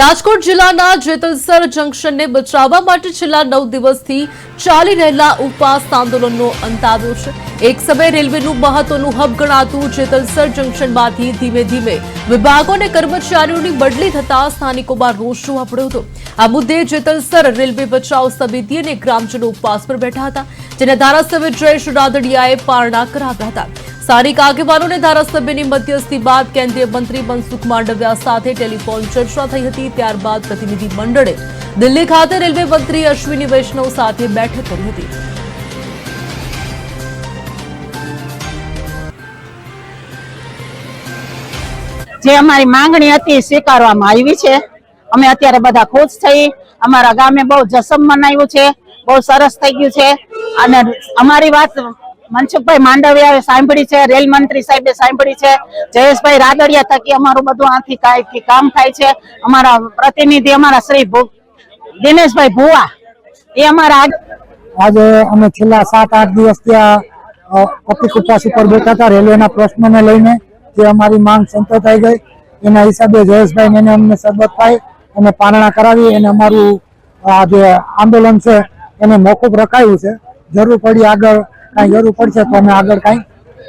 રાજકોટ જિલ્લાના જેતલસર જંકશનને બચાવવા માટે છેલ્લા નવ દિવસથી ચાલી રહેલા ઉપવાસ આંદોલનનો અંત આવ્યો છે. એક સમયે રેલવેનું મહત્વનું હબ ગણાતું જેતલસર જંકશનમાંથી ધીમે ધીમે વિભાગો અને કર્મચારીઓની બદલી થતા સ્થાનિકોમાં રોષ જોવા પડ્યો હતો. આ મુદ્દે જેતલસર રેલવે બચાવ સમિતિ અને ગ્રામજનો ઉપવાસ પર બેઠા હતા. જેના ધારાસભ્ય જયેશ રાદડિયાએ પારણા કરાવ્યા હતા. સ્થાનિક આગેવાનોને ધારાસભ્યની મધ્યસ્થી બાદ કેન્દ્રીય મંત્રી મનસુખ માંડવિયા સાથે ટેલિફોન ચર્ચા થઈ હતી. ત્યારબાદ પ્રતિનિધિ દિલ્હી ખાતે રેલવે મંત્રી અશ્વિની વૈષ્ણવ સાથે બેઠક કરી હતી. જે અમારી માંગણી હતી સ્વીકારવામાં આવી છે. અમે અત્યારે બધા ખુશ થઈ. અમારા ગામે બહુ જસમ મનાવ્યું છે. બહુ સરસ થઈ ગયું છે. અને અમારી વાત મનસુખભાઈ માંડવિયાએ સાંભળી છે, રેલ મંત્રી સાહેબે સાંભળી છે, જયેશભાઈ રાદડિયા થકી અમારું બધું આથી કાંઈથી કામ થાય છે. અમારા પ્રતિનિધિ અમારા શ્રી દિનેશભાઈ ભુવા, એ અમારા આજે અમે છેલ્લા સાત, આઠ દિવસ ત્યાં કપી ઉપવાસ ઉપર બેઠા હતા રેલવેના પ્રશ્નોને લઈને, જે અમારી માંગ સંતોષાઈ ગઈ. એના હિસાબે જયેશભાઈ એને અમને સરબત પાઈ અને પારણા કરાવી અને અમારું આ જે આંદોલન છે, એને મોકૂફ રખાયું છે. જરૂર પડી આગળ કાંઈ જરૂર પડશે તો અમે આગળ કાંઈ